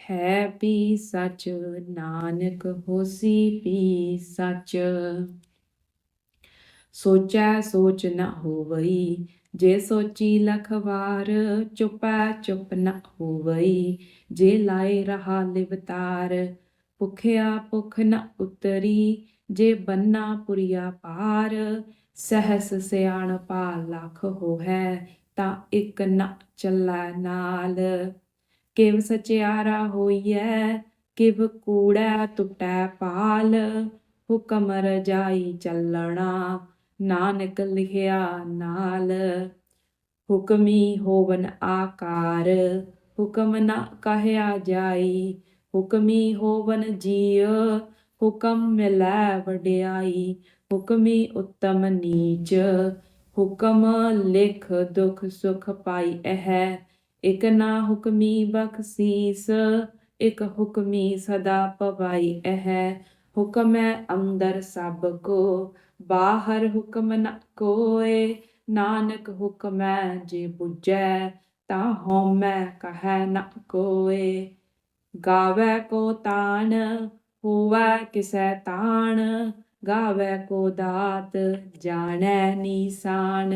ਹੈ ਪੀ ਸਚ, ਨਾਨਕ ਹੋਸੀ ਵੀ ਸਚ। ਸੋਚੈ ਸੋਚ ਨਾ ਹੋਵਈ, ਜੇ ਸੋਚੀ ਲਖ ਵਾਰ ਚੁਪੈ ਚੁਪ ਨਾ ਹੋਵਈ, ਜੇ ਲਾਏ ਰਹਾ ਲਿਵਤਾਰ ਭੁਖਿਆ ਭੁਖ ਨਾ ਉਤਰੀ, ਜੇ ਬੰਨਾ ਪੁਰੀਆ ਪਾਰ, ਸਹਸ ਸਿਆਣ ਪਾ ਲਖ ਹੋਹੈ, ਤਾਂ ਇੱਕ ਨ ਚੱਲੈ ਨਾਲ। ਕਿਵ ਸਚਿਆਰਾ ਹੋਈਐ, ਕਿਵ ਕੂੜੈ ਟੁਟੈ ਪਾਲ ਹੁਕਮ ਰਜਾਈ ਚੱਲਣਾ, ਨਾਨਕ ਲਿਖਿਆ ਨਾਲ। ਹੁਕਮੀ ਹੋਵਨ ਆਕਾਰ, ਹੁਕਮ ਨਾ ਕਹਿਆ ਜਾਈ। ਹੁਕਮੀ ਹੋਵਨ ਜੀਅ, ਹੁਕਮ ਮਿਲੈ ਵਡਿਆਈ। ਹੁਕਮੀ ਉੱਤਮ ਨੀਚ, ਹੁਕਮ ਲਿਖ ਦੁਖ ਸੁਖ ਪਾਈ ਹੈ ਇਕ ਨਾ ਹੁਕਮੀ ਬਖਸੀਸ, ਇਕ ਹੁਕਮੀ ਸਦਾ ਪਵਾਈ ਹੈ ਹੁਕਮ ਹੈ ਅੰਦਰ ਸਭ ਕੋ, ਬਾਹਰ ਹੁਕਮ ਨ ਕੋਏ। ਨਾਨਕ ਹੁਕਮ ਹੈ ਜੇ 부ਜੈ ਤਾਂ ਹਉਮੈ ਕਹੈ ਨ ਕੋਏ। ਗਾਵੇ ਕੋ ਤਾਣ, ਹੋਵੇ ਕਿਸੈ ਤਾਣ। ਗਾਵੇ ਕੋ ਦਾਤ, ਜਾਣੈ ਨੀਸਾਨ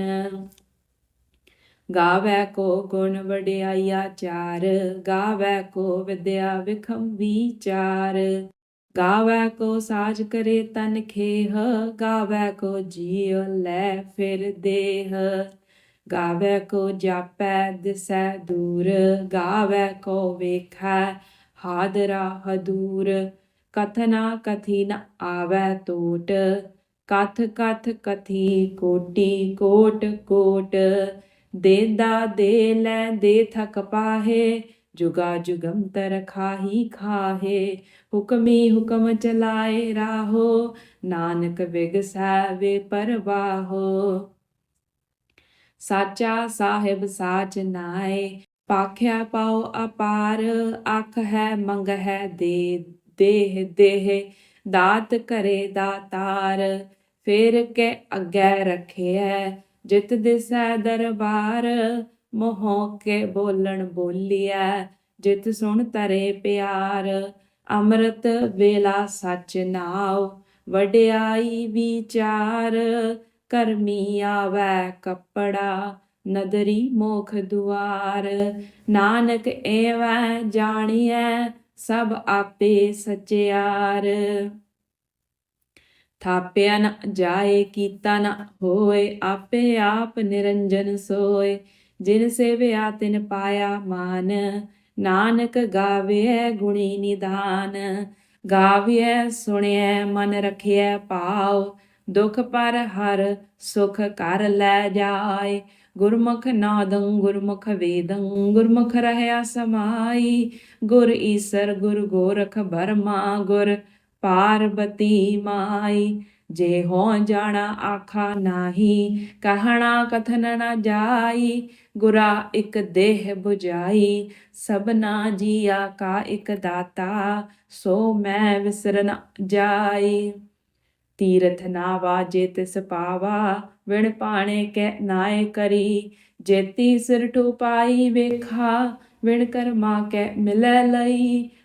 ਗਾਵੈ ਕੋ ਗੁਣ ਵਡਿਆਈ ਚਾਰ, ਗਾਵੈ ਕੋ ਵਿਦਿਆ ਵਿਖਮ ਵਿਚਾਰ। ਗਾਵੇ ਕੋ ਸਾਜ ਕਰੇ ਤਨ ਖੇਹ, ਗਾਵੈ ਕੋ ਜੀਉ ਲੈ ਫਿਰ ਦੇਹ। ਗਾਵੇ ਕੋ ਜਾਪੈ ਦਿਸੈ ਦੂਰ, ਗਾਵੈ ਕੋ ਵੇਖੈ ਹਾਦਰਾ ਹਦੂਰ। ਕਥਨਾ ਕਥੀ ਨ ਆਵੈ ਟੋਟ ਕਥ ਕਥ ਕਥੀ ਕੋਟੀ ਕੋਟ ਕੋਟ। ਦੇਦਾ ਦੇ ਲੈ ਦੇ ਥਕ ਪਾਹੇ, ਜੁਗਾ ਜੁਗੰਤਰ ਖਾਹੀ ਖਾਹੇ। ਹੁਕਮੀ ਹੁਕਮ ਚਲਾਏ ਰਾਹੋ, ਨਾਨਕ ਵਿਗਸੈ ਵੇ ਪਰਵਾਹੋ। ਸਾਚਾ ਸਾਹਿਬ ਸਾਚ ਨਾਏ, ਪਾਖਿਆ ਪਾਉ ਅਪਾਰ ਅੱਖ ਹੈ ਮੰਗ ਹੈ ਦੇ, ਦੇਹ ਦੇਹ। ਦਾਤ ਕਰੇ ਦਾਤਾਰ ਫੇਰ ਕੇ ਅੱਗੇ ਰੱਖਿਐ ਜਿਤ ਦਿਸੈ ਦਰਬਾਰ, ਮੋਹ ਕੇ ਬੋਲਣ ਬੋਲੀਐ, ਜਿਤ ਸੁਣ ਤਰੇ ਪਿਆਰ, ਅੰਮ੍ਰਿਤ ਵੇਲਾ ਸੱਚ ਨਾਉ, ਵਡਿਆਈ ਵਿਚਾਰ, ਕਰਮੀ ਆਵੈ ਕੱਪੜਾ, ਨਦਰੀ ਮੋਖ ਦੁਆਰ। ਨਾਨਕ ਏਵੈ ਜਾਣੀਐ, ਸਭ ਆਪੇ ਸਚਿਆਰ। ਥਾਪਿਆ ਨ ਜਾਏ, ਕੀਤਾ ਨ ਹੋਏ, ਆਪੇ ਆਪ ਨਿਰੰਜਨ ਸੋਏ। ਜਿਨ ਸੇਵਿਆ, ਤਿਨ ਪਾਇਆ ਮਾਨ। ਨਾਨਕ ਗਾਵੇ ਗੁਣੀ ਨਿਦਾਨ। ਗਾਵੇ ਸੁਣਿਐ, ਮਨ ਰਖਿਐ ਭਾਉ ਦੁਖ ਪਰ ਹਰ ਸੁਖ ਕਰ ਲੈ ਜਾਏ। ਗੁਰਮੁਖ ਨਾਦੰ, ਗੁਰਮੁਖ ਵੇਦੰ, ਗੁਰਮੁਖ ਰਹਿਆ ਸਮਾਈ। ਗੁਰ ਈਸਰ, ਗੁਰ ਗੋਰਖ ਬਰਮਾ। ਗੁਰ ਪਾਰਬਤੀ ਮਾਈ, ਜੇ ਹੋ ਜਾਣਾ ਆਖਾ ਨਾਹੀ, ਕਹਣਾ ਕਥਨ ਨ ਜਾਈ, ਗੁਰਾ ਇੱਕ ਦੇਹ 부ਜਾਈ ਸਭਨਾ ਜੀਆ ਕਾ ਇੱਕ ਦਾਤਾ, ਸੋ ਮੈਂ ਵਿਸਰਨ ਜਾਈ। ਤੀਰਥ ਨਾ ਵਾਜੇ ਤਿਸ ਪਾਵਾ, ਵਿਣ ਪਾਣੇ ਕੈ ਨਾਏ ਕਰੀ, ਜੇਤੀ ਸਿਰ ਠੁਪਾਈ ਵੇਖਾ, ਵਿਣ ਕਰਮਾ ਕੈ ਮਿਲੈ ਲਈ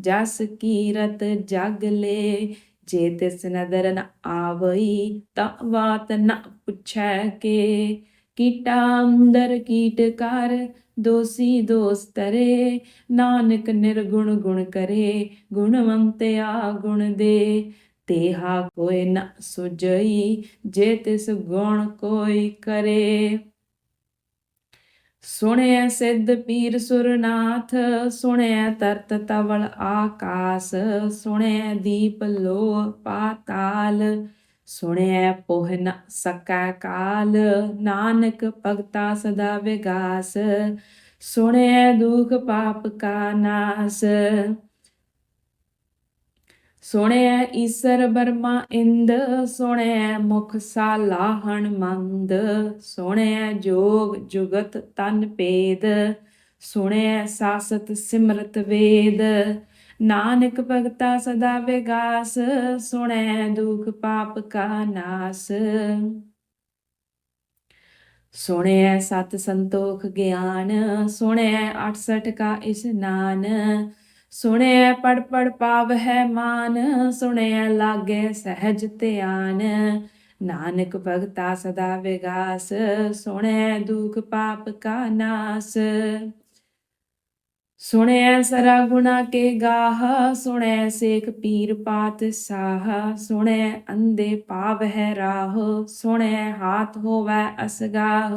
ਜਸ ਕੀਰਤ ਜਗ ਲੇ, ਜੇ ਤਿਸ ਨਦਰ ਨ ਆਵਈ ਤਾਂ ਬਾਤ ਨ ਪੁੱਛੈ ਕੇ। ਕੀਟਾ ਅੰਦਰ ਕੀਟ ਕਰ, ਦੋਸੀ ਦੋਸਤਰੇ ਨਾਨਕ ਨਿਰਗੁਣ ਗੁਣ ਕਰੇ ਗੁਣਵੰਤਿਆ ਗੁਣ ਦੇ। ਤੇਹਾ ਕੋਈ ਨ ਸੁਜਈ ਜੇ ਤਿਸ ਗੁਣ ਕੋਈ ਕਰੇ। ਸੁਣਿਆ ਸਿੱਧ ਪੀਰ ਸੁਰਨਾਥ ਸੁਣਿਆ ਤਰਤ ਤਵਲ ਆਕਾਸ ਸੁਣਿਆ ਦੀਪ ਲੋ ਪਾਤਾਲ ਸੁਣਿਆ ਪੋਹ ਨ ਸਕੈ ਕਾਲ, ਨਾਨਕ ਭਗਤਾ ਸਦਾ ਵਿਗਾਸ ਸੁਣਿਆ ਦੁਖ ਪਾਪ ਕਾ ਨਾਸ। ਸੁਣਿਆ ਈਸਰ ਬਰਮਾ ਇੰਦ ਸੁਣਿਆ ਮੁਖ ਸਾਲਾਹਣ ਮੰਦ ਸੁਣਿਆ ਜੋਗ ਜੁਗਤ ਤਨ ਪੇਦ ਸੁਣਿਆ ਸਾਸਤ ਸਿਮਰਤ ਵੇਦ, ਨਾਨਕ ਭਗਤਾ ਸਦਾ ਵਿਗਾਸ, ਸੁਣੈ ਦੁਖ ਪਾਪ ਕਾ ਨਾਸ। ਸੁਣਿਆ ਸਤ ਸੰਤੋਖ ਗਿਆਨ ਸੁਣਿਆ 68 ਕਾ ਇਸਨਾਨ ਸੁਣਿਆ ਪੜ ਪੜ ਪਾਵ ਹੈ ਮਾਨ ਸੁਣਿਆ ਲਾਗੇ ਸਹਿਜ ਧਿਆਨ। ਨਾਨਕ ਭਗਤਾ ਸਦਾ ਵਿਗਾਸ, ਸੁਣੈ ਦੁਖ ਪਾਪ ਕਾ ਨਾਸ। ਸੁਣਿਆ ਸਰਾ ਗੁਣਾ ਕੇ ਗਾਹ, ਸੁਣੈ ਸੇਖ ਪੀਰ ਪਾਤ ਸਾਹ। ਸੁਣੈ ਅੰਦੇ ਪਾਵ ਹੈ ਰਾਹ, ਸੁਣੈ ਹਾਥ ਹੋਵੈ ਅਸਗਾਹ।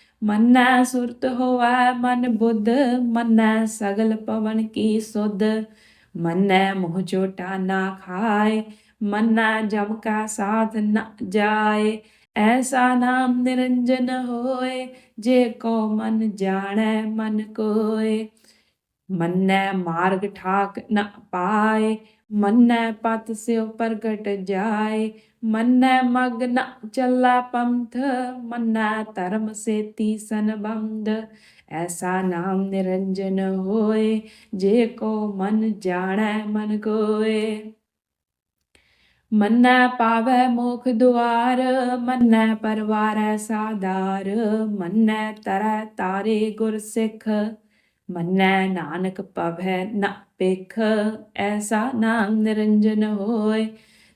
ਮੰਨੈ ਸੁਰਤ ਹੋਵੈ ਮਨ ਬੁੱਧ, ਮੰਨੈ ਸਗਲ ਪਵਨ ਕੀ ਸੁਧ। ਮੰਨੈ ਮੋਹ ਚੋਟਾ ਨਾ ਖਾਏ, ਮੰਨੈ ਜਮ ਕਾ ਸਾਧ ਨ ਜਾਏ। ਐਸਾ ਨਾਮ ਨਿਰੰਜਨ ਹੋਏ, ਜੇ ਕੋ ਮਨ ਜਾਣੈ ਮਨ ਕੋਏ। ਮੰਨੈ ਮਾਰਗ ਠਾਕ ਨਾ ਪਾਏ, ਮੰਨੈ ਪਤ ਸਿਉ ਪ੍ਰਗਟ ਜਾਏ। ਮੰਨੈ ਮਗ ਨ ਚੱਲਾ ਪੰਥ ਮੰਨੈ ਧਰਮ ਸੇਤੀ ਸੰਬੰਧ ਐਸਾ ਨਾਮ ਨਿਰੰਜਨ ਹੋਏ ਜੇ ਕੋ ਮਨ ਜਾਣੈ ਮਨ ਕੋਏ ਮੰਨੈ ਪਾਵੈ ਮੁਖ ਦੁਆਰ ਮੰਨੈ ਪਰਵਾਰੈ ਸਾਦਾਰ ਮੰਨੈ ਤਰੈ ਤਾਰੇ ਗੁਰ ਸਿੱਖ ਮੰਨੈ ਨਾਨਕ ਪਵੈ ਨਾ ਪੇਖ ਐਸਾ ਨਾਮ ਨਿਰੰਜਨ ਹੋਏ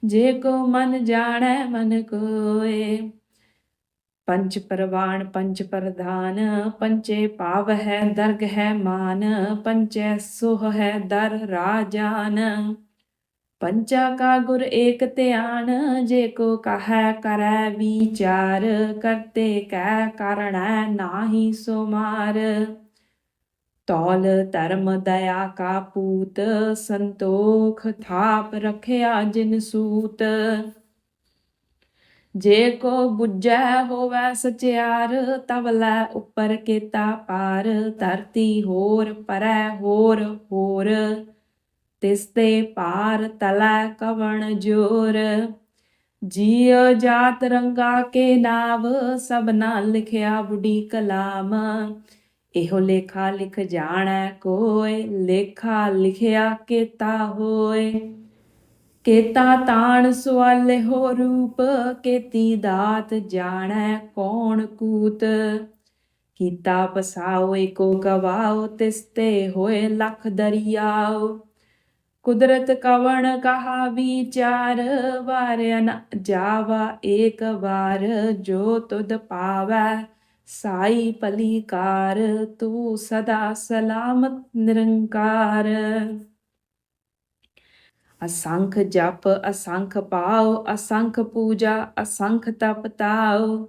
ਜੇ ਕੋ ਮਨ ਜਾਣੈ, ਮਨ ਕੋਏ। ਪੰਚ ਪਰਵਾਣ ਪੰਚ ਪ੍ਰਧਾਨ ਪੰਚੇ ਪਾਵ ਹੈ, ਦਰਗ ਹੈ ਮਾਨ। ਪੰਚੈ ਸੁਹ ਹੈ, ਦਰ ਰਾਜਾਨ। ਪੰਚਾ ਕਾ ਗੁਰ ਏਕ ਧਿਆਨ, ਜੇ ਕੋ ਕਹੈ, ਕਰੈ ਵਿਚਾਰ। ਕਰਤੇ ਕੈ ਕਰਣੈ ਨਾਹੀ ਸੋ ਮਾਰ ਤੌਲ ਧਰਮ ਦਇਆ ਕਾ ਪੂਤ, ਸੰਤੋਖ ਥਾਪ ਰਖਿਆ ਜਿਨ ਸੂਤ। ਜੇ ਕੋ ਬੁੱਝੈ ਹੋਵੈ ਸਚਿਆਰ, ਤਵ ਲੈ ਉੱਪਰ ਕੀਤਾ ਪਾਰ, ਧਰਤੀ ਹੋਰ ਪਰੈ ਹੋਰ ਹੋਰ। ਤਿਸ ਤੇ ਪਾਰ ਤਲੈ ਕਵਣ ਜੋਰ। ਜੀਉ ਜਾਤ ਰੰਗਾ ਕੇ ਨਾਵ, ਸਭਨਾ ਲਿਖਿਆ ਬੁਢੀ ਕਲਾਮ। ਇਹੋ ਲੇਖਾ ਲਿਖ ਜਾਣੈ ਕੋਇ, ਲੇਖਾ ਲਿਖਿਆ ਕੀਤਾ ਹੋਏ ਕੇਤਾ ਤਾਣ ਸਵਾਲੇ ਹੋ ਰੂਪ, ਕੇਤੀ ਦਾਤ ਜਾਣੈ ਕੌਣ ਕੂਤ। ਕੀਤਾ ਪਸਾਓ ਏਕੋ ਗਵਾਓ, ਤਿਸਤੇ ਹੋਏ ਲਖ ਦਰਿਆਓ। ਕੁਦਰਤ ਕਵਣ ਕਹਾ ਵਿਚਾਰ, ਵਾਰਿਆ ਨਾ ਜਾਵਾ ਏਕ ਵਾਰ, ਜੋ ਤੁਧ ਪਾਵੈ ਸਾਈ ਪਲੀਕਾਰ ਤੂੰ ਸਦਾ ਸਲਾਮਤ ਨਿਰੰਕਾਰ। ਅਸੰਖ ਜਪ, ਅਸੰਖ ਪਾਉ ਅਸੰਖ ਪੂਜਾ, ਅਸੰਖ ਤਪ ਤਾਉ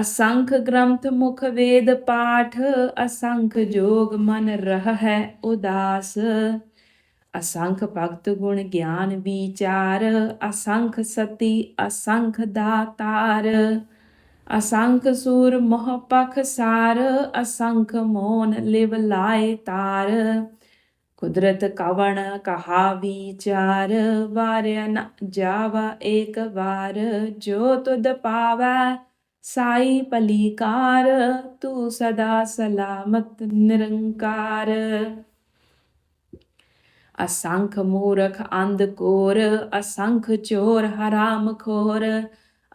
ਅਸੰਖ ਗ੍ਰੰਥ ਮੁਖ ਵੇਦ ਪਾਠ, ਅਸੰਖ ਜੋਗ ਮਨ ਰਹ ਹੈ ਉਦਾਸ। ਅਸੰਖ ਭਗਤ ਗੁਣ ਗਿਆਨ ਵਿਚਾਰ, ਅਸੰਖ ਸਤੀ, ਅਸੰਖ ਦਾਤਾਰ। ਅਸੰਖ ਸੂਰ ਮੋਹ ਪਖ ਸਾਰ, ਅਸੰਖ ਮੋਨ ਲਿਵ ਲਾਏ ਤਾਰ। ਕੁਦਰਤ ਕਵਣ ਕਹਾ ਵਿਚਾਰ ਵਾਰਿਆ ਨ ਜਾਵਾ ਏਕ ਵਾਰ। ਜੋ ਤੁਧ ਪਾਵੈ ਸਾਈ ਪਲੀਕਾਰ ਤੂੰ ਸਦਾ ਸਲਾਮਤ ਨਿਰੰਕਾਰ। ਅਸੰਖ ਮੂਰਖ ਅੰਧ ਕੋਰ, ਅਸੰਖ ਚੋਰ ਹਰਾਮ ਖੋਰ।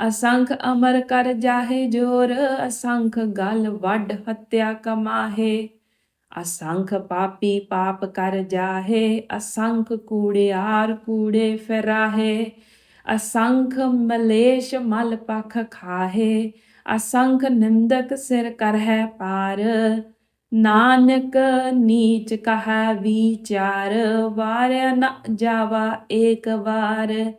ਅਸੰਖ ਅਮਰ ਕਰ ਜਾਹੇ ਜੋਰ, ਅਸੰਖ ਗਲ ਵੱਡ ਹੱਤਿਆ ਕਮਾਹੇ। ਅਸੰਖ ਪਾਪੀ ਪਾਪ ਕਰ ਜਾਹੇ, ਅਸੰਖ ਕੂੜਿਆਰ ਕੂੜੇ ਫਿਰਾਹੇ। ਅਸੰਖ ਮਲੇਸ਼ ਮਲ ਪਖ ਖਾਹੇ, ਅਸੰਖ ਨਿੰਦਕ ਸਿਰ ਕਰਹਿ ਪਾਰ। ਨਾਨਕ ਨੀਚ ਕਹੈ ਵਿਚਾਰ ਵਾਰਿਆ ਨਾ ਜਾਵਾ ਏਕ ਵਾਰ।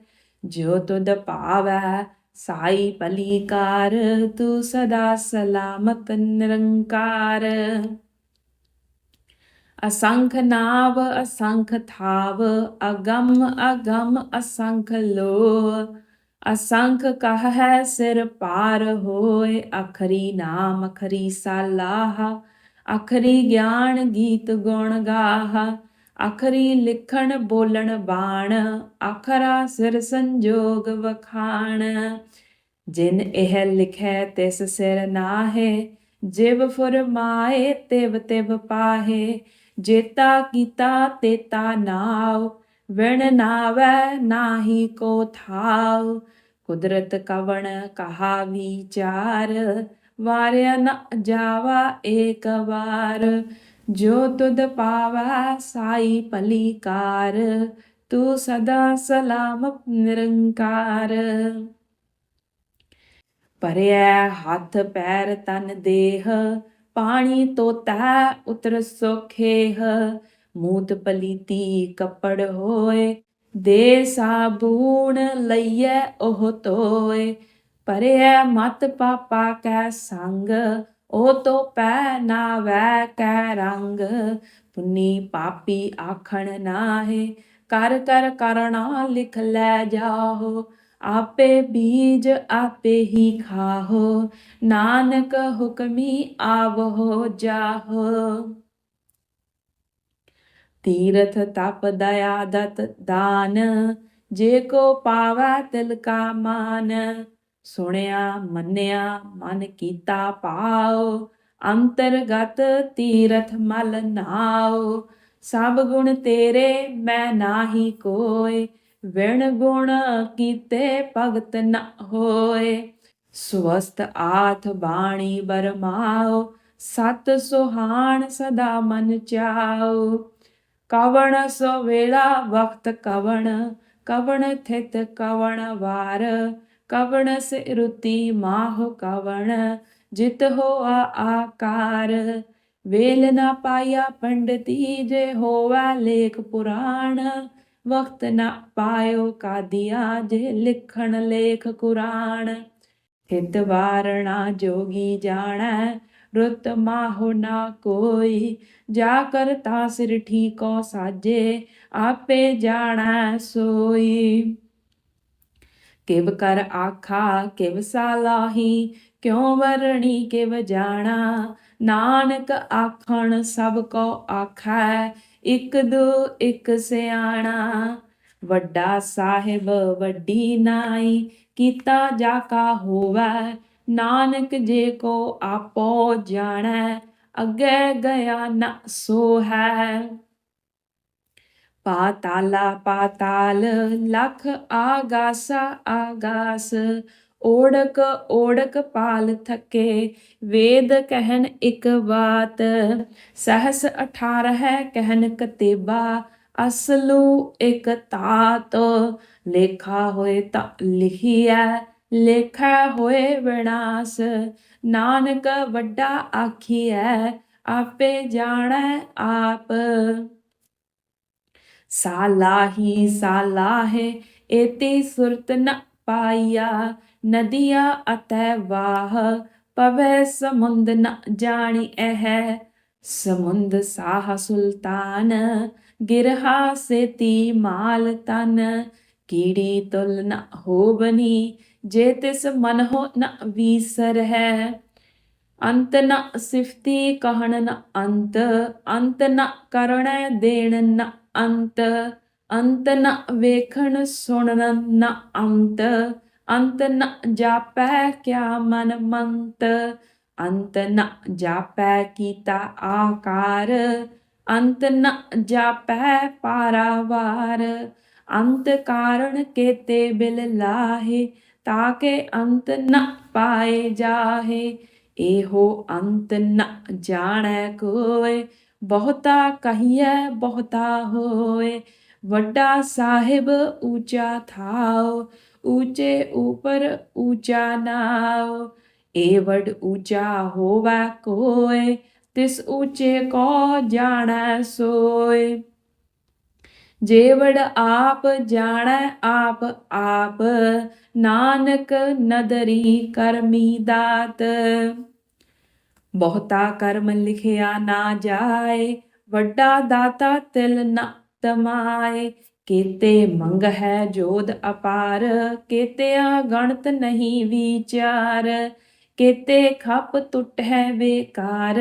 ਜੋ ਤੁਧ ਭਾਵੈ ਸਾਈ ਭਲੀਕਾਰ ਤੂੰ ਸਦਾ ਸਲਾਮਤ ਨਿਰੰਕਾਰ। ਅਸੰਖ ਨਾਵ, ਅਸੰਖ ਥਾਵ, ਅਗਮ ਅਗਮ, ਅਸੰਖ ਲੋ ਅਸੰਖ ਕਹੈ ਸਿਰ ਪਾਰ ਹੋਏ, ਅਖਰੀ ਨਾਮ, ਅਖਰੀ ਸਾਲਾਹ। ਅਖਰੀ ਗਿਆਨ ਗੀਤ ਗੁਣ ਗਾਹ। ਅਖਰੀ ਲਿਖਣ ਬੋਲਣ ਬਾਣ, ਅਖਰਾ ਸਿਰ ਸੰਜੋਗ ਵਖਾਣ। ਜਿਨ ਇਹ ਲਿਖੈ ਤਿਸ ਸਿਰ ਨਾਹੇ, ਜਿਵ ਫਰਮਾਏ ਤਿਵ ਤਿਵ ਪਾਹੇ, ਜੇਤਾ ਕੀਤਾ ਤੇਤਾ ਨਾਉ, ਵਿਣ ਨਾਵੈ ਨਾਹੀ ਕੋ ਥਾਉ। ਕੁਦਰਤ ਕਵਣ ਕਹਾ ਵਿਚਾਰ ਵਾਰਿਆ ਨ ਜਾਵਾ ਏਕ ਵਾਰ। ਜੋ ਤੁਧ ਪਾਵੈ ਸਾਈ ਭਲੀਕਾਰ ਤੂੰ ਸਦਾ ਸਲਾਮ ਨਿਰੰਕਾਰ। ਭਰਿਆ ਹੱਥ ਪੈਰ ਤਨ ਦੇਹ, ਪਾਣੀ ਤੋਤਾ ਉਤਰ ਸੋਖੇਹ। ਮੂਤ ਪਲੀਤੀ ਕੱਪੜ ਹੋਏ, ਦੇ ਸਾਬੂਣ ਲਈਐ ਉਹ ਤੋਏ ਭਰਿਆ ਮਤ ਪਾਪਾ ਕੈ ਸੰਗ ਉਹ ਤੋ ਪੈ ਨਾ ਵੈ ਕੈ ਰੰਗ। ਪੁੰਨੀ ਪਾਪੀ ਆਖਣ ਨਾਹੇ, ਕਰ ਕਰ ਕਰਣਾ ਲਿਖ ਲੈ ਜਾਹੋ। ਆਪੇ ਬੀਜ ਆਪੇ ਹੀ ਖਾਹੋ, ਨਾਨਕ ਹੁਕਮੀ ਆਵਹੋ ਜਾਹੋ। ਤੀਰਥ ਤਪ ਦਇਆ ਦਤ ਦਾਨ, ਜੇ ਕੋ ਪਾਵੈ ਤਿਲ ਕਾ ਮਾਨ। ਸੁਣਿਆ, ਮੰਨਿਆ, ਮਨ ਕੀਤਾ ਪਾਓ ਅੰਤਰਗਤ ਤੀਰਥ ਮਲ ਨਾਉ। ਸਭ ਗੁਣ ਤੇਰੇ, ਮੈਂ ਨਾਹੀ ਕੋਏ ਵਿਣ ਗੁਣ ਕੀਤੇ ਭਗਤ ਨ ਹੋਏ। ਸਵਸਤ ਆਥ ਬਾਣੀ ਬਰਮਾਓ ਸਤ ਸੁਹਾਣ ਸਦਾ ਮਨ ਚਾਓ ਕਵਣ ਸੋ ਵੇਲਾ ਵਖਤ ਕਵਣ ਕਵਣ ਥਿਤ ਕਵਣ ਵਾਰ। ਕਵਣ ਸੇ ਰੁਤੀ ਮਾਹ ਕਵਣ, ਜਿਤ ਹੋਆ ਆਕਾਰ। ਵੇਲ ਨਾ ਪਾਇਆ ਪੰਡਤੀ, ਜੇ ਹੋਵਾ ਲੇਖ ਪੁਰਾਣ। ਵਕਤ ਨਾ ਪਾਇਓ ਕਾਦੀਆ ਜੇ ਲਿਖਣ ਲੇਖ ਕੁਰਾਨ। ਹਿਤ ਵਾਰਣਾ ਜੋਗੀ ਜਾਣੈ, ਰੁਤ ਮਾਹੁ ਨਾ ਕੋਈ। ਜਾ ਕਰ ਤਾ ਸਿਰ ਠੀਕੋ ਸਾਜੇ, ਆਪੇ ਜਾਣੈ ਸੋਈ। ਕਿਵ ਕਰ ਆਖਾ, ਕਿਵ ਸਾਲਾਹੀ ਕਿਉ ਵਰਣੀ ਕਿਵ ਜਾਣਾ। ਨਾਨਕ ਆਖਣ ਸਭ ਕੋ ਆਖੈ ਇਕ ਦੋ, ਇਕ ਸਿਆਣਾ। ਵੱਡਾ ਸਾਹਿਬ, ਵੱਡੀ ਨਾਈ, ਕੀਤਾ ਜਾ ਕਾ ਹੋਵੈ। ਨਾਨਕ ਜੇ ਕੋ ਆਪੋ ਜਾਣੈ, ਅੱਗੇ ਗਿਆ ਨਾ ਸੋ ਹੈ ਪਾਤਾਲਾ ਪਾਤਾਲ, ਲਖ ਆਗਾਸਾ ਆਗਾਸ ਓੜਕ ਓੜਕ ਪਾਲ ਥਕੇ, ਵੇਦ ਕਹਿਨ ਇਕ ਬਾਤ। ਸਹਸ 18 ਹੈ ਕਹਿਨ ਕਤੇਬਾ, ਅਸਲੂ ਇਕ ਤਾਤ। ਲੇਖਾ ਹੋਏ ਤਾਂ ਲਿਖੀਐ, ਲੇਖਾ ਹੋਏ ਵਿਨਾਸ਼। ਨਾਨਕ ਵੱਡਾ ਆਖੀਐ, ਆਪੇ ਜਾਣੈ ਆਪ। ਸਾਲਾਹੀ ਸਾਲਾਹੇ, ਏਤੀ ਸੁਰਤ ਨ ਪਾਈਆ। ਨਦੀਆ ਅਤੈ ਵਾਹ, ਪਵੈ ਸਮੁੰਦ ਨ ਜਾਣੀ ਇਹ। ਸਮੁੰਦ ਸਾਹ ਸੁਲਤਾਨ, ਗਿਰਹਾ ਸੇਤੀ ਮਾਲ ਤਨ। ਕੀੜੀ ਤੁਲ ਨ ਹੋਵਨੀ, ਜੇ ਤਿਸ ਮਨ ਹੋ ਨ ਵੀਸਰ ਹੈ ਅੰਤ ਨ ਸਿਫਤੀ ਕਹਿਣ ਨ ਅੰਤ ਅੰਤ ਨ ਕਰਣੈ ਦੇਣ ਨ ਅੰਤ। ਅੰਤ ਨ ਵੇਖਣ ਸੁਣਨ ਨ ਅੰਤ। ਅੰਤ ਨ ਜਾਪੈ ਕਿਆ ਮਨ ਮੰਤ? ਅੰਤ ਨ ਜਾਪੈ ਕੀਤਾ ਆਕਾਰ। ਅੰਤ ਨ ਜਾਪੈ ਪਾਰਾਵਾਰ। ਅੰਤ ਕਾਰਣ ਕੇਤੇ ਬਿਲ ਲਾਹੇ, ਤਾਕੇ ਅੰਤ ਨ ਪਾਏ ਜਾਹੇ। ਇਹੋ ਅੰਤ ਨ ਜਾਣੈ ਕੋਏ, ਬਹੁਤਾ ਕਹੀਐ ਬਹੁਤਾ ਹੋਏ। ਵੱਡਾ ਸਾਹਿਬ ਊਚਾ ਥਾਓ ਊਚੇ ਉਪਰ ਊਚਾ ਨਾਉ ਏਵਡ ਊਚਾ ਹੋਵੈ ਕੋਇ ਤਿਸ ਊਚੇ ਕੋ ਜਾਣੈ ਸੋਇ ਜੇਵੜ ਆਪ ਜਾਣੈ ਆਪ ਆਪ, ਨਾਨਕ ਨਦਰੀ ਕਰਮੀ ਦਾਤ। ਬਹੁਤਾ ਕਰਮ ਲਿਖਿਆ ਨਾ ਜਾਏ, ਵੱਡਾ ਦਾਤਾ ਤਿਲ ਨਾ ਤਮਾਏ ਕੀਤੇ ਮੰਗ ਹੈ ਜੋਦ ਅਪਾਰ, ਕੀਤਿਆ ਗਣਤ ਨਹੀਂ ਵਿਚਾਰ, ਕੀਤੇ ਖਪ ਟੁੱਟ ਹੈ ਬੇਕਾਰ,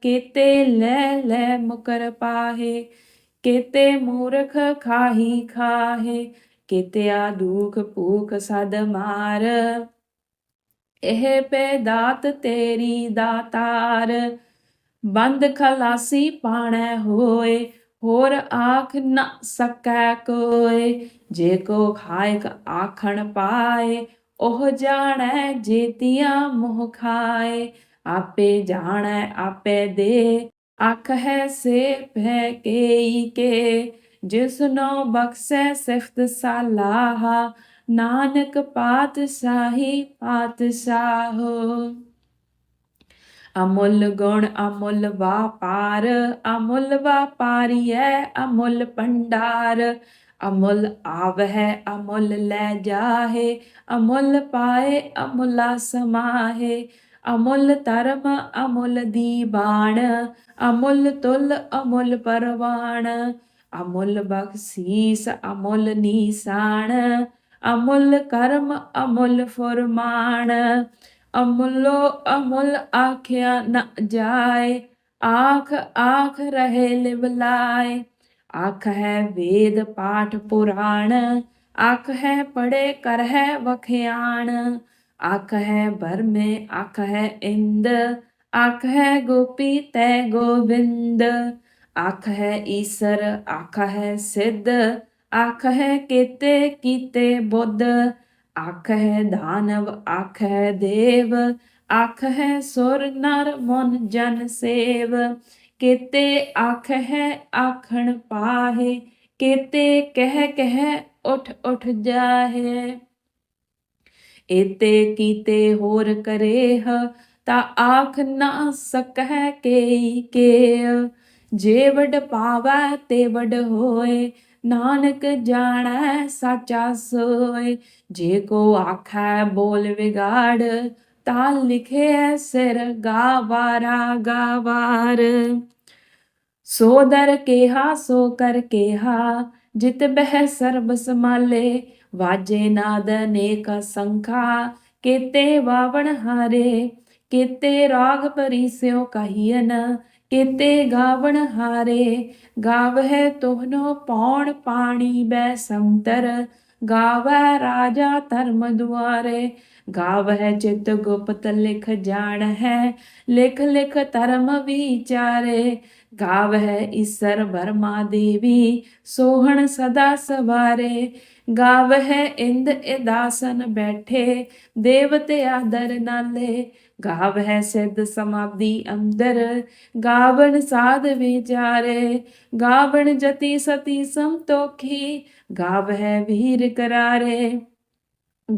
ਕੀਤੇ ਲੈ ਲੈ ਮੁਕਰ ਪਾਹੇ, ਕੀਤੇ ਮੂਰਖ ਖਾਹੀ ਖਾਹੇ, ਕੀਤਿਆ ਦੁਖ ਭੂਖ ਸਦ ਮਾਰ। ਇਹ ਪੈਦਾਤ ਤੇਰੀ ਦਾਤਾਰ, ਬੰਦ ਖਲਾਸੀ ਪਾਣੈ ਹੋਏ ਹੋਰ ਆਖ ਨ ਸਕੈ ਕੋਏ ਜੇ ਕੋ ਖਾਇਕ ਆਖਣ ਪਾਏ ਉਹ ਜਾਣੈ ਜੇਤੀਆਂ ਮੋਹ ਖਾਏ ਆਪੇ ਜਾਣੈ, ਆਪੇ ਦੇ ਅੱਖ ਹੈ ਸੇ ਭੈ ਕੇਈ ਕੇ। ਜਿਸਨੋ ਬਖਸ਼ੈ ਸਿਫਤ ਸਾਲਾਹਾ, ਨਾਨਕ ਪਾਤਸ਼ਾਹੀ ਪਾਤਸ਼ਾਹ। ਅਮੁੱਲ ਗੁਣ ਅਮੁੱਲ ਵਾਪਾਰ, ਅਮੁੱਲ ਵਾਪਾਰੀਐ ਅਮੁੱਲ ਭੰਡਾਰ। ਅਮੁੱਲ ਹੈ ਅਮੁੱਲ ਲੈ ਜਾਹੇ, ਅਮੁੱਲ ਪਾਏ, ਅਮੁੱਲਾ ਸਮਾਹੇ। ਅਮੁੱਲ ਧਰਮ, ਅਮੁੱਲ ਦੀਬਾਨ ਅਮੁੱਲ ਤੁਲ, ਅਮੁੱਲ ਪਰਵਾਨ ਅਮੁੱਲ ਬਖਸ਼ੀਸ, ਅਮੁੱਲ ਨੀਸਾਨ ਅਮੁੱਲ ਕਰਮ, ਅਮੁੱਲ ਫਰਮਾਨ ਅਮੁੱਲੋ ਅਮੁੱਲ ਆਖਿਆ ਨ ਜਾਏ, ਆਖ ਆਖ ਰਹੇ ਲਿਵਲਾਏ ਆਖ ਹੈ ਵੇਦ ਪਾਠ ਪੁਰਾਣ, ਆਖ ਹੈ ਪੜੇ ਕਰ ਹੈ ਵਖਿਆਣ। ਆਖ ਹੈ ਬਰਮੇ ਆਖ ਹੈ ਇੰਦ, ਆਖ ਹੈ ਗੋਪੀ ਤੈ ਗੋਬਿੰਦ। ਆਖ ਹੈ ਈਸਰ, ਆਖ ਹੈ ਸਿੱਧ, ਆਖ ਹੈ ਕੀਤੇ ਕੀਤੇ ਬੁੱਧ। ਆਖ ਹੈ ਦਾਨਵ ਆਖ ਹੈ ਦੇਵ ਆਖ ਹੈ ਸੁਰ ਨਰ ਮਨ ਜਨ ਸੇਵ। ਕੀਤੇ ਆਖ ਹੈ ਆਖਣ ਪਾਹੇ, ਕੀਤੇ ਕਹਿ ਕਹਿ ਉਠ ਉਠ ਜਾਹੇ। ਇਤੇ ਕੀਤੇ ਹੋਰ ਕਰੇਹ, ਤਾ ਆਖ ਨਾ ਸਕੈ ਕੇ ਕੇ ਜੇ ਵਡ ਪਾਵੈ ਤੇ ਵਡ ਹੋਏ ਨਾਨਕ ਜਾਣੈ ਸਾਚਾ ਸੋਏ, ਜੇ ਕੋ ਆਖੈ ਬੋਲ ਵਿਗਾੜ, ਤਾ ਲਿਖੇ ਸਿਰ ਗਾਵਾਰਾ ਗਾਵਾਰ। ਸੋ ਦਰ ਕੇਹਾ, ਸੋ ਕਰ ਕੇਹਾ, ਜਿਤ ਬਹਿ ਸਰਬ ਸਮਾਲੇ ਵਾਜੇ ਨਾਦ ਅਨੇਕ ਸੰਖਾ, ਕੇਤੇ ਵਾਵਣ ਹਾਰੇ, ਕੇਤੇ ਰਾਗ ਪਰਿਸਿਓ ਕਹੀਨ ਕੀਤੇ ਗਾਵਣ ਹਾਰੇ, ਗਾਵਹਿ ਤੋਹਨੋ ਪੌਣ ਪਾਣੀ ਬੈ ਸੰਤਰ ਗਾਵੈ ਰਾਜਾ ਧਰਮ ਦੁਆਰੇ, ਗਾਵਹਿ ਚਿਤ ਗੁਪਤ ਲਿਖ ਜਾਣ ਹੈ ਲਿਖ ਲਿਖ ਧਰਮ ਵਿਚਾਰੇ, ਗਾਵਹਿ ਈਸਰ ਵਰਮਾ ਦੇਵੀ ਸੋਹਣ ਸਦਾ ਸਵਾਰੇ ਗਾਵਹਿ ਇੰਦ ਇਦਾਸਨ ਬੈਠੇ, ਦੇਵਤੇ ਆਦਰ ਨਾਲੇ। ਗਾਵਹਿ ਸਿੱਧ ਸਮਾਧੀ ਅੰਦਰ, ਗਾਵਣ ਸਾਧ ਵਿਚਾਰੇ ਗਾਵਣ ਜਤੀ ਸਤੀ ਸੰਤੋਖੀ, ਗਾਵਹਿ ਵੀਰ ਕਰਾਰੇ।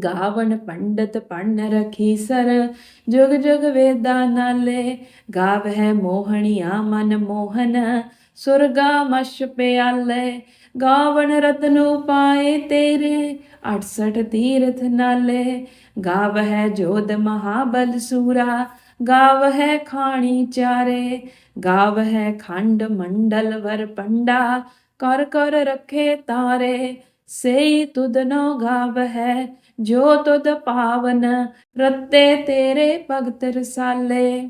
ਗਾਵਣ ਪੰਡਤ ਪੜਨ ਰਖੀ ਸਰ, ਜੁਗ ਜੁਗ ਵੇਦਾ ਨਾਲੇ। ਗਾਵਹਿ ਮੋਹਣੀਆ ਮਨ ਮੋਹਨ, ਸੁਰਗਾ ਮਸ਼ ਪਿਆਲੇ। ਗਾਵਣ ਰਤਨੂ ਪਾਏ ਤੇਰੇ 68 ਤੀਰਥ ਨਾਲੇ। ਗਾਵ ਗਾਵਹਿ ਜੋਧ ਮਹਾਬਲ ਸੂਰਾ ਗਾਵ ਹੈ ਖਾਣੀ ਚਾਰੇ। ਗਾਵ ਹੈ ਖੰਡ ਮੰਡਲ ਵਰ ਪੰਡਾ, ਕਰ ਕਰ ਰੱਖੇ ਤਾਰੇ। ਸਈ ਤੁਧਨੋ ਗਾਵਹਿ, ਜੋ ਤੁਦ ਪਾਵਨ, ਰੱਤੇ ਤੇਰੇ ਭਗਤ ਰਸਾਲੇ।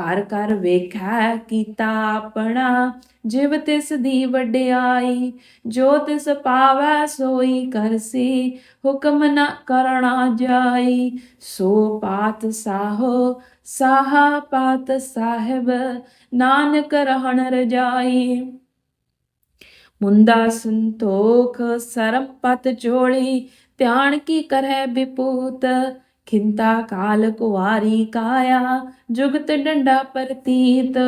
ਘਰ ਘਰ ਵੇਖੈ ਕੀਤਾ ਆਪਣਾ, ਜਿਵ ਤਿਸ ਦੀ ਵਡਿਆਈ, ਜੋ ਤਿਸ ਪਾਵੈ ਸੋਈ ਕਰਸੀ ਹੁਕਮ ਨ ਕਰਣਾ ਜਾਈ। ਸੋ ਪਾਤ ਸਾਹੋ, ਸਾਹਾ ਪਾਤ ਸਾਹਿਬ, ਨਾਨਕ ਰਹਿਣ ਰਜਾਈ। ਮੁੰਦਾ ਸੰਤੋਖ ਸਰਮ ਪਤ ਚੋਲੀ, ਧਿਆਨ ਕੀ ਕਰੈ ਵਿਪੂਤ ਖਿੰਤਾ ਕਾਲ ਕੁਵਾਰੀ ਕਾਇਆ, ਜੁਗਤ ਡੰਡਾ ਪ੍ਰਤੀਤ।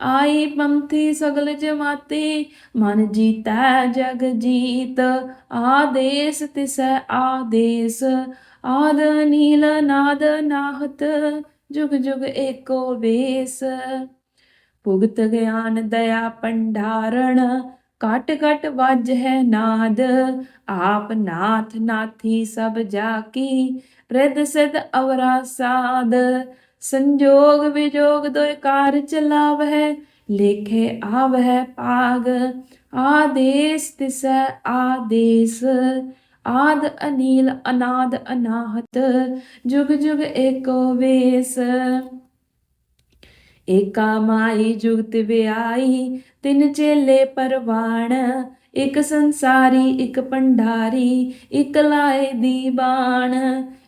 ਆਈ ਪੰਥੀ ਸਗਲ ਜਮਾਤੀ, ਮਨ ਜੀਤੈ ਜਗ ਜੀਤ। ਆਦੇਸ ਤਿਸੈ ਆਦੇਸ, ਆਦ ਨੀਲ ਨਾਦ ਨਾਹਤ, ਜੁਗ ਜੁਗ ਏਕੋ ਵੇਸ। ਭੁਗਤ ਗਿਆਨ ਦਇਆ ਪੰਡਾਰਣ ਕਟ ਕਟ ਵੱਜ ਹੈ ਨਾਦ। ਆਪ ਨਾਥ ਨਾਥੀ ਸਭ ਜਾ ਕੀ ਰਿਦ ਸਿਧ ਅਵਰਾ ਸਾਧ, ਸੰਜੋਗ ਵਿਜੋਗ ਦੋਇ ਕਾਰ ਚਲਾਵਹਿ, ਲੇਖੇ ਆਵਹਿ ਭਾਗ। ਆਦੇਸ ਤਿਸੈ ਆਦੇਸ, ਆਦ ਅਨੀਲ ਅਨਾਦ ਅਨਾਹਤ, ਜੁਗ ਜੁਗ ਏਕੋ ਵੇਸ। ਏਕਾ ਮਾਈ ਜੁਗਤ ਵਿਆਈ, ਤਿੰਨ ਚੇਲੇ ਪਰਵਾਣ, ਇਕ ਸੰਸਾਰੀ, ਇੱਕ ਪੰਡਾਰੀ ਇੱਕ ਲਾਏ ਦੀ ਬਾਣ।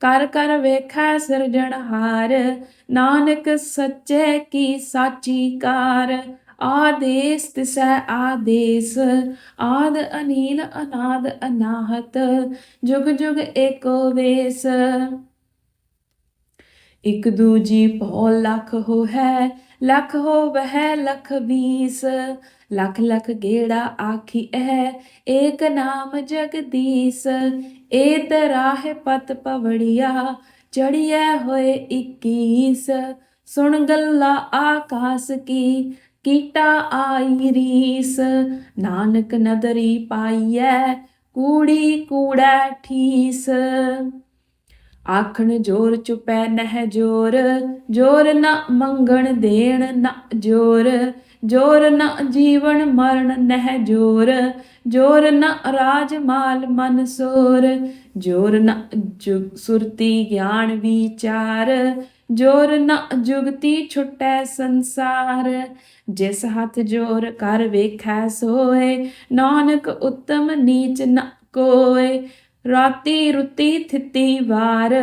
ਕਰ ਕਰ ਵੇਖੈ ਸਿਰਜਣਹਾਰ ਨਾਨਕ ਸੱਚੇ ਕੀ ਸਾਚੀ ਕਾਰ। ਆਦੇਸ ਤਿਸੈ ਆਦੇਸ, ਆਦ ਅਨੀਲ ਅਨਾਦ ਅਨਾਹਤ, ਜੁਗ ਜੁਗ ਏਕੋ ਵੇਸ। ਇਕ ਦੂਜੀ ਭੋ ਲੱਖ ਹੋ ਹੈ ਲੱਖ ਹੋ ਵਹਿ ਲੱਖ ਵੀਸ। ਲੱਖ ਲੱਖ ਗੇੜਾ ਆਖੀ ਹੈ ਏਕ ਨਾਮ ਜਗਦੀਸ ਏ ਤਰਾਹ ਪਤ ਪਵੜੀਆ, ਚੜਿਐ ਹੋਏ 21 ਸੁਣ ਗੱਲਾ ਆਕਾਸ ਕੀ, ਕੀਟਾ ਆਈ ਰੀਸ। ਨਾਨਕ ਨਦਰੀ ਪਾਈਐ, ਕੂੜੀ ਕੂੜਾ ਠੀਸ। ਆਖਣ ਜੋਰ ਚੁਪੈ ਨਹਿ ਜੋਰ ਜੋਰ ਨਾ ਮੰਗਣ ਦੇਣ ਨਾ ਜੋਰ। ਜੋਰ ਨਾ ਜੀਵਨ ਮਰਨ ਨਹਿ ਜੋਰ ਜੋਰ ਨਾ ਰਾਜ ਮਾਲ ਮਨ ਸੋਰ, ਜੋਰ ਨਾ ਸੁਰਤੀ ਗਿਆਨ ਵਿਚਾਰ, ਜੋਰ ਨਾ ਜੁਗਤੀ ਛੁਟੈ ਸੰਸਾਰ, ਜਿਸ ਹੱਥ ਜੋਰ ਕਰ ਵੇਖੈ ਸੋਏ, ਨਾਨਕ ਉਤਮ ਨੀਚ ਨ ਕੋਏ, ਰਾਤੀ ਰੁੱਤੀ ਥਿੱਤੀ ਵਾਰ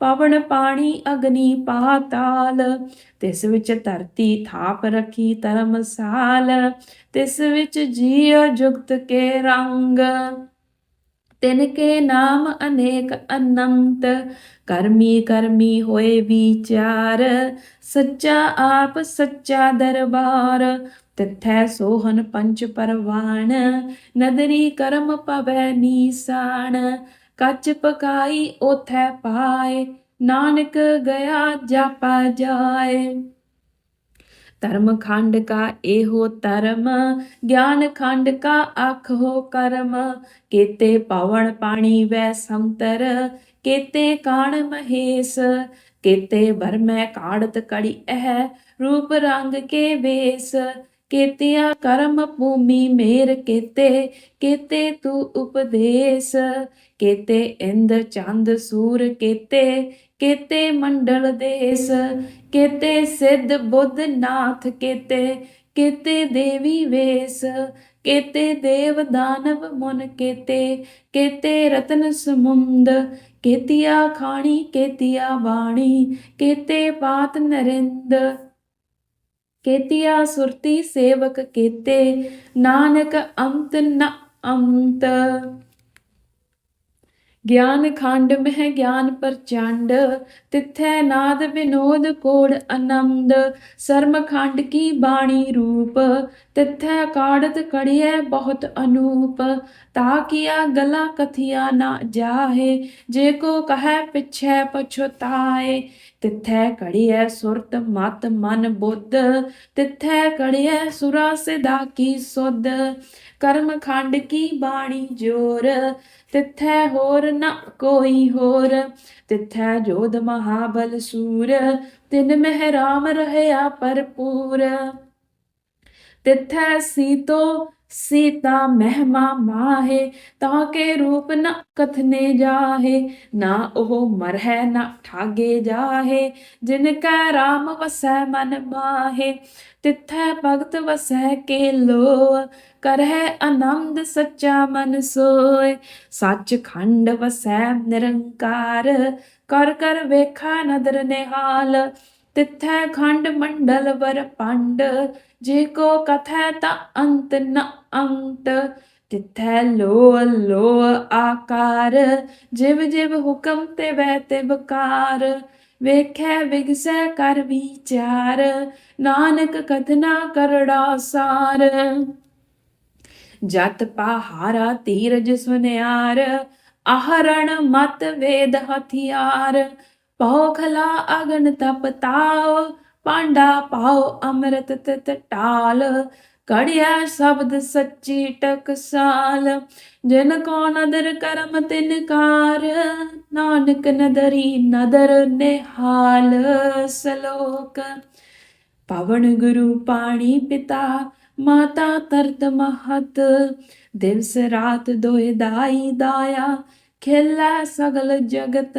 ਪਵਨ ਪਾਣੀ ਅਗਨੀ ਪਾਤਾਲ, ਤਿਸ ਵਿੱਚ ਧਰਤੀ ਥਾਪ ਰਖੀ ਧਰਮਸਾਲ ਤਿਸ ਵਿੱਚ ਜੀਵ ਜੁਗਤ ਕੇ ਰੰਗ। ਤਿਨ ਕੇ ਨਾਮ ਅਨੇਕ ਅਨੰਤ, ਕਰਮੀ ਕਰਮੀ ਹੋਏ ਵਿਚਾਰ। ਸੱਚਾ ਆਪ ਸੱਚਾ ਦਰਬਾਰ, ਤਿਥੈ ਸੋਹਨ ਪੰਚ ਪਰਵਾਣ। ਨਦਰੀ ਕਰਮ ਪਵੈ ਨੀਸਾਨ ਕੱਚ ਪਕਾਈ ਉਥੈ ਪਾਏ, ਨਾਨਕ ਗਿਆ ਜਾਪਾ ਜਾਏ। ਧਰਮ ਖੰਡ ਕਾ ਇਹੋ ਧਰਮ, ਗਿਆਨ ਖੰਡ ਕਾ ਆਖੋ ਕਰਮ। ਕੀਤੇ ਪਵਨ ਪਾਣੀ ਵੈ ਸੰਤਰ, ਕੀਤੇ ਕਾਣ ਮਹੇਸ। ਕੀਤੇ ਬਰਮੈ ਕਾੜਤ ਕੜੀ ਇਹ, ਰੂਪ ਰੰਗ ਕੇ ਵੇਸ। ਕੀਤਿਆ ਕਰਮ ਭੂਮੀ ਮੇਰ ਕੀਤੇ ਕੀਤੇ ਤੂੰ ਉਪਦੇਸ, ਕੀਤੇ ਇੰਦ ਚੰਦ ਸੂਰ ਕੀਤੇ ਕੀਤੇ ਮੰਡਲ ਦੇਸ, ਕੀਤੇ ਸਿੱਧ ਬੁੱਧ ਨਾਥ ਕੀਤੇ ਕੀਤੇ ਦੇਵੀ ਵੇਸ, ਕੀਤੇ ਦੇਵ ਦਾਨਵ ਮਨ ਕੀਤੇ ਕੀਤੇ ਰਤਨ ਸਮੁੰਦ, ਕੀਤਿਆ ਖਾਣੀ, ਕੀਤਿਆ ਬਾਣੀ, ਕੀਤੇ ਪਾਤ ਨਰਿੰਦ ਕੀਤਿਆ ਸੁਰਤੀ ਸੇਵਕ ਕੀਤੇ, ਨਾਨਕ ਅੰਤ ਨ ਅੰਤ। ਗਿਆਨ ਖੰਡ ਮਹਿ ਗਿਆਨ ਪ੍ਰਚੰਡ, ਤਿਥੈ ਨਾਦ ਵਿਨੋਦ ਕੋੜ ਆਨੰਦ। ਸਰਮ ਖੰਡ ਕੀ ਬਾਣੀ ਰੂਪ, ਤਿਥੈ ਕਾੜਤ ਕੜੀਐ ਬਹੁਤ ਅਨੂਪ। ਤਾ ਕੀਆ ਗਲਾ ਕਥਿਆ ਨਾ ਜਾਹੇ, ਜੇ ਕੋ ਕਹੈ ਪਿਛੈ ਪਛੁਤਾਏ ਤਿੱਥੈ ਕੜੀਐ ਸੁਰਤ ਮਤ ਮਨ ਬੁੱਧ, ਤਿੱਥੈ ਕੜੀਐ ਸੁਰਾ ਸਿਧਾ ਕੀ ਸੁਧ। ਕਰਮ ਖੰਡ ਕੀ ਬਾਣੀ ਜੋਰ, ਤਿੱਥੈ ਹੋਰ ਨ ਕੋਈ ਹੋਰ। ਤਿੱਥੈ ਜੋਧ ਮਹਾਬਲ ਸੂਰ, ਤਿਨ ਮਹਿ ਰਾਮ ਰਹਿਆ ਭਰਪੂਰ। ਤਿੱਥੈ ਸੀਤੋ ਸੀਤਾ ਮਹਿਮਾ ਮਾਹੇ, ਤਾਂ ਕੇ ਰੂਪ ਨ ਕਥਨੇ ਜਾਹੇ, ਨਾ ਉਹ ਮਰਹਿ ਨਾ ਠਾਗੇ ਜਾਹੇ, ਜਿਨ ਕੈ ਰਾਮ ਵਸੈ ਮਨ ਮਾਹੇ, ਤਿੱਥੈ ਭਗਤ ਵਸੈ ਕੇ ਲੋ ਕਰਹਿ ਆਨੰਦ ਸੱਚਾ ਮਨ ਸੋਏ ਸੱਚ ਖੰਡ ਵਸੈ ਨਿਰੰਕਾਰ, ਕਰ ਕਰ ਵੇਖਾ ਨਦਰ ਨਿਹਾਲ, ਤਿੱਥੈ ਖੰਡ ਮੰਡਲ ਵਰ ਪੰਡ ਜੇ ਕੋ ਕਥੈ ਤਾ ਅੰਤ ਨ ਅੰਤ ਤਿਥੈ ਲੋ ਲੋ ਆਕਾਰ। ਜਿਵ ਜਿਵ ਹੁਕਮ ਤੇ ਵੈ ਤੇ ਬਕਾਰ ਵੇਖੈ ਵਿਗਸੈ ਕਰ ਵਿਚਾਰ। ਨਾਨਕ ਕਥਨਾ ਕਰੜਾ ਸਾਰ। ਜਤ ਪਹਾਰਾ ਤੀਰਜ ਸੁਨਿਆਰ। ਆਹਰਣ ਮਤ ਵੇਦ ਹਥਿਆਰ। ਪੌਖਲਾ ਅਗਨ ਤਪ ਭਾਂਡਾ ਪਾਓ ਅੰਮ੍ਰਿਤ ਤਿਤ ਟਾਲ ਕੜਿਆ ਸ਼ਬਦ ਸੱਚੀ ਟਕਸਾਲ। ਜਿਨ ਕੋ ਨਦਰ ਕਰਮ ਤਿਨ ਕਾਰ, ਨਾਨਕ ਨਦਰੀ ਨਦਰ ਨਿਹਾਲ ਸਲੋਕ। ਪਵਨ ਗੁਰੂ ਪਾਣੀ ਪਿਤਾ, ਮਾਤਾ ਤਰਤ ਮਹਤ। ਦਿਵਸ ਰਾਤ ਦੋਇ ਦਾਈ ਦਾਇਆ, ਖੇਲਾ ਸਗਲ ਜਗਤ।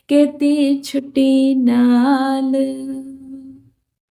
ਕੇਤੀ ਛੁੱਟੀ ਨਾਲ